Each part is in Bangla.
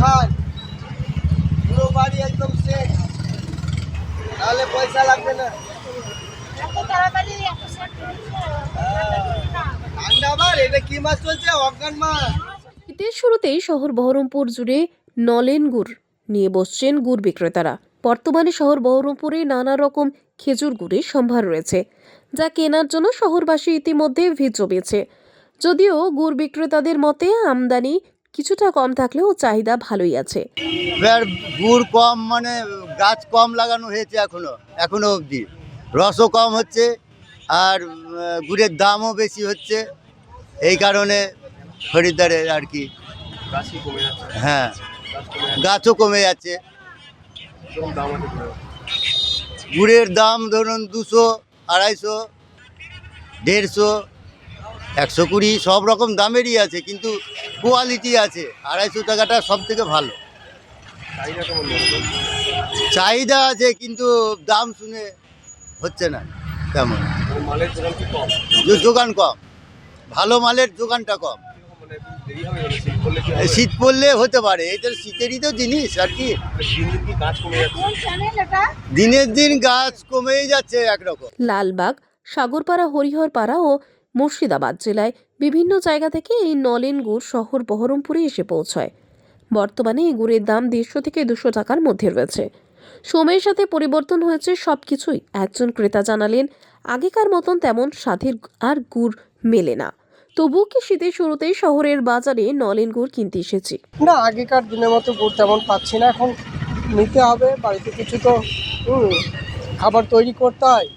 খান। পুরো বাড়ি একদম শেষ তাহলে পয়সা লাগবে না। এটা কি মাছ চলছে? অজ্ঞান মাছ। শীতের শুরুতেই শহর বহরমপুর জুড়ে নলেন গুড় নিয়ে বসছেন গুড় বিক্রেতারা। বর্তমানে শহর বহরমপুরে নানা রকম খেজুর গুড়ের সম্ভার রয়েছে যা কেনার জন্য শহরবাসী ইতিমধ্যে ভিড় জমিয়েছে। যদিও গুড় বিক্রেতাদের মতে আমদানি কিছুটা কম থাকলেও চাহিদা ভালোই আছে। এবার গুড় কম মানে গাছ কম লাগানো হয়েছে এখনও এখনও অবধি। রসও কম হচ্ছে আর গুড়ের দামও বেশি হচ্ছে। এই কারণে খরিদ্দারের আর কি হ্যাঁ গাছও কমে যাচ্ছে। গুড়ের দাম ধরুন দুশো আড়াইশো দেড়শো একশো কুড়ি সব রকম দামেরই আছে কিন্তু কোয়ালিটি আছে। আড়াইশো টাকাটা সব থেকে ভালো। চাহিদা আছে কিন্তু দাম শুনে হচ্ছে না তেমন। যোগান কম? ভালো মালের যোগানটা কম। এই শীত পড়লে হতে পারে এটা শীতেরই তো জিনিস আর কি। দিনের দিন গাছ কমেই যাচ্ছে একরকম। লালবাগ সাগরপাড়া হরিহরপাড়া ও মুর্শিদাবাদ জেলায় বিভিন্ন জায়গা থেকে এই নলেন গুড় শহর বহরমপুরে এসে পৌঁছয়। বর্তমানে এই গুড়ের দাম দেড়শো থেকে দুশো টাকার মধ্যে রয়েছে। সময়ের সাথে পরিবর্তন হয়েছে সব কিছুই একজন ক্রেতা জানালেন, আগেকার মতন তেমন স্বাদের আর গুড় মেলে না। তবুও কি শীতের শুরুতেই শহরের বাজারে নলেন গুড় কিনতে এসেছি? না, আগেকার দিনের মতো গুড় তেমন পাচ্ছি না। এখন নিতে হবে, বাড়িতে কিছু তো খাবার তৈরি করতে হয়।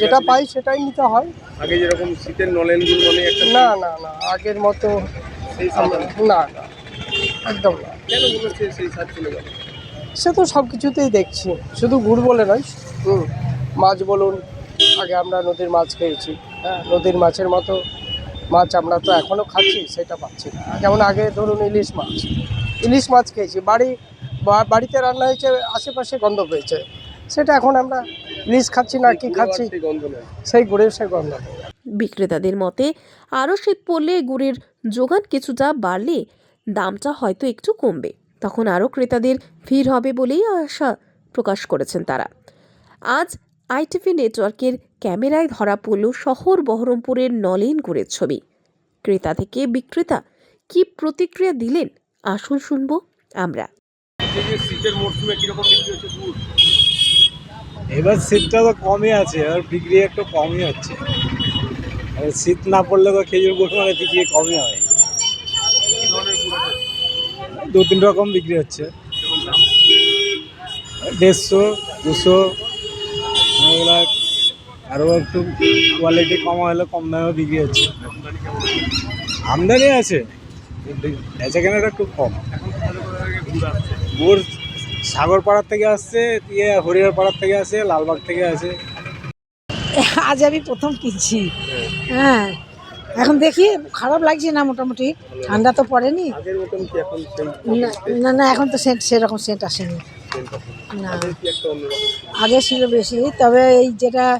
যেটা পাই সেটাই নিতে হয়। আগে যেরকম শীতের নলেন মানে একটা না না না আগের মতো না না একদম না। কেন মনে হচ্ছে সেই স্বাদ চলে গেল? সে তো সব কিছুতেই দেখছি শুধু গুড় বলে নয় হুম মাছ বলুন আগে আমরা নদীর মাছ খেয়েছি হ্যাঁ নদীর মাছের মতো মাছ আমরা তো এখনও খাচ্ছি সেটা পাচ্ছি না। যেমন আগে ধরুন ইলিশ মাছ ইলিশ মাছ খেয়েছি বাড়ি বা- বাড়িতে রান্না হয়েছে আশেপাশে গন্ধ পেয়েছে সেটা এখন আমরা ইলিশ খাচ্ছি না কি খাচ্ছি? সেই গুড়ের সেই গন্ধ বিক্রেতাদের মতে আরও শীত পড়লে গুড়ের যোগান কিছুটা বাড়লে দামটা হয়তো একটু কমবে। তখন আরও ক্রেতাদের ভিড় হবে বলেই আশা প্রকাশ করেছেন তারা। আজ আইটিভি নেটওয়ার্কের ক্যামেরায় ধরা পড়ল শহর বহরমপুরের নলেন গুড়ের ছবি। ক্রেতা থেকে বিক্রেতা কি প্রতিক্রিয়া দিলেন? আসুন শুনব আমরা। শীতের মরশুমে কীরকম বিক্রি হচ্ছে গুড়? এবার শীতটা তো কমই আছে, এবার বিক্রি একটু কমই হচ্ছে। শীত না পড়লে তো খেজুর গুড় মানে বিক্রি কমই হয়। দু তিন রকম বিক্রি হচ্ছে। দেড়শো, দুশো আরও একটু কোয়ালিটি কম হলে কম দামে বিক্রি হচ্ছে। আমদানি আছে, কিন্তু বেচা একটু কম। গুড় আসছে গুড় সাগর পাড়ার থেকে আসছে ইয়ে হরিহর পাড়ার থেকে আসে লালবাগ থেকে আসে। আজ আমি প্রথম কিনছি। হ্যাঁ। এখন দেখি খারাপ লাগছে না মোটামুটি? ঠান্ডা তো পড়েনি। না- না এখন তো সেন্ট সেরকম সেন্ট আসেনি। না। আগে ছিল বেশি তবে এই যেটা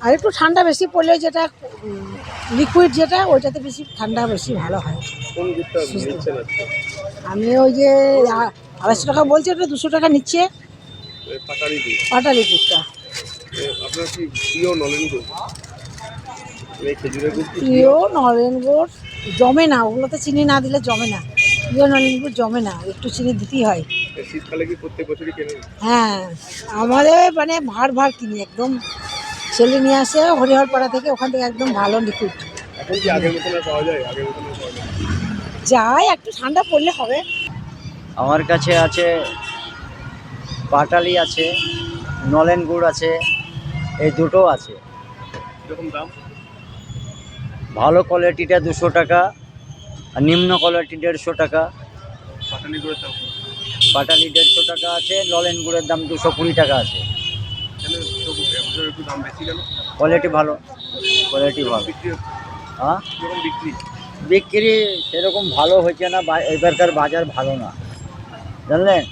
আর একটু ঠান্ডা বেশি পড়লে যেটা লিকুইড যেটা ওইটাতে বেশি ঠান্ডা বেশি ভালো হয়। আমি ওই যে আড়াইশো টাকা বলছে ওটা দুশো টাকা নিচ্ছে। ওই পাটারি পাটা লিকুইডটা আপনার কি প্রিয় নলেন গুড়? প্রিয় গুড় জমে না ওগুলোতে চিনি না দিলে জমে না। প্রিয় নলেন গুড় জমে না একটু চিনি দিতেই হয়। শীতকালে কি প্রত্যেক বছরই কেনেন হ্যাঁ আমাদের মানে ভার ভার কিনি একদম। ছেলে নিয়ে আসে হরিহর পাড়া থেকে ওখান থেকে একদম ভালো লিকুইড এখন কি আগের মতন পাওয়া যায়? আগের মতন পাওয়া যায় না? যাই একটু ঠান্ডা পড়লে হবে। আমার কাছে আছে পাটালি আছে নলেন গুড় আছে এই দুটো আছে। দাম? ভালো কোয়ালিটিটা দুশো টাকা আর নিম্ন কোয়ালিটি দেড়শো টাকা। পাটালি দেড়শো টাকা আছে নলেন গুড়ের দাম দুশো কুড়ি টাকা আছে। কোয়ালিটি ভালো কোয়ালিটি ভালো। বিক্রি হ্যাঁ? বিক্রি? বিক্রি সেরকম ভালো হয়েছে না বা- এবারকার বাজার ভালো না। জানলেন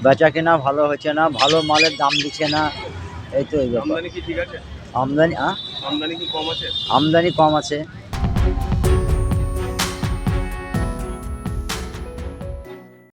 বেচা কেনা ভালো হচ্ছে না ভালো মালের দাম দিচ্ছে না এই তো এই ব্যাপার। আমদানি কি ঠিক আছে? আমদানি আমদানি কি কম আছে? আমদানি কম আছে।